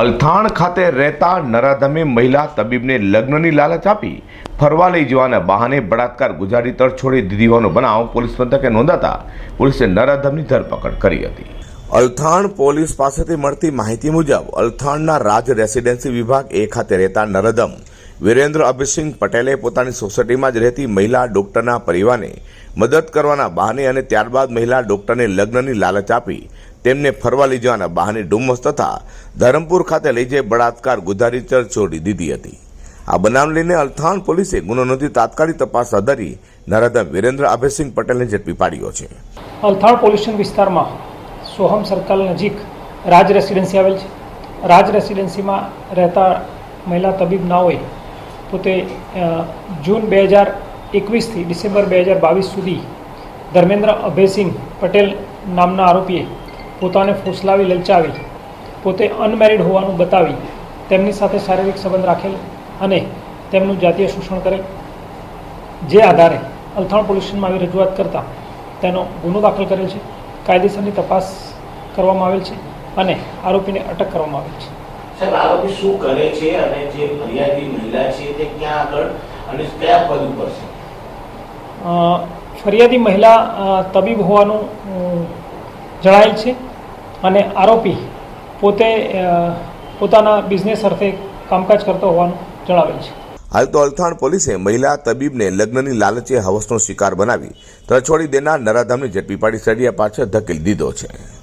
અલથાણ ખાતે રહેતા નરાધમે મહિલા તબીબને લગ્નની લાલચ આપી ફરવા લઈ જવાના બહાને બળાત્કાર ગુજારી તરછોડી દીધી હોવાનો બનાવ પોલીસ મથકે નોંધાતા પોલીસે નરાધમની ધરપકડ કરી હતી. અલથાણ પોલીસ પાસેથી મળતી માહિતી મુજબ અલથાણના રાજ રેસિડેન્સી વિભાગ એ ખાતે રહેતા નરધમ વિરેન્દ્ર અભિસિંહ પટેલે પોતાની સોસાયટીમાં જ રહેતી મહિલા ડોક્ટરના પરિવારને મદદ કરવાના બહાને અને ત્યારબાદ મહિલા ડોક્ટરને લગ્નની લાલચ આપી તેમને ફરવા લઈ જવાના બહાને ડુમસ તથા ધરમપુર ખાતે લઈ જઈ બળાત્કાર ગુજારી છોડી દીધી હતી. આ બનાવ લઈને અલથાણ પોલીસે ગુનો નોંધી તાત્કાલિક તપાસ હાથ ધરી નરાધમ વિરેન્દ્ર અભયસિંહ પટેલને ઝડપી પાડ્યો છે. અલથાણ પોલીસ વિસ્તારમાં સોહમ સર્કલ નજીક રાજ રેસિડેન્સી આવેલ છે. રાજ રેસિડેન્સીમાં રહેતા મહિલા તબીબ નાઓએ પોતે જૂન બે હજાર એકવીસથી ડિસેમ્બર બે હજાર બાવીસ સુધી ધર્મેન્દ્ર અભયસિંહ પટેલ નામના આરોપીએ પોતાને ફોસલાવી લલચાવી પોતે અનમેરિડ હોવાનું બતાવી તેમની સાથે શારીરિક સંબંધ રાખેલ અને તેમનું જાતીય શોષણ કરેલ જે આધારે અલથાણ પોલીસમાં આવી રજૂઆત કરતાં તેનો ગુનો દાખલ કરેલ છે. કાયદેસરની તપાસ કરવામાં આવેલ છે અને આરોપીને અટક કરવામાં આવેલ છે. સાહેબ આરોપી શું કરે છે અને જે ફરિયાદી મહિલા છે તે ક્યાં આગળ અને કયા પદ ઉપર છે? ફરિયાદી મહિલા તબીબ હોવાનું જણાયેલ છે. અને આરોપી પોતે પોતાના બિઝનેસ અર્થે કામકાજ કરતો હોવાનું જણાવેલ છે. હાલ તો અલથાણ પોલીસે મહિલા તબીબને લગ્નની લાલચે હવસનો શિકાર બનાવી તરછોડી દેનાર નરાધમને ઝડપી પાડી સળિયા પાછળ ધકેલી દીધો છે.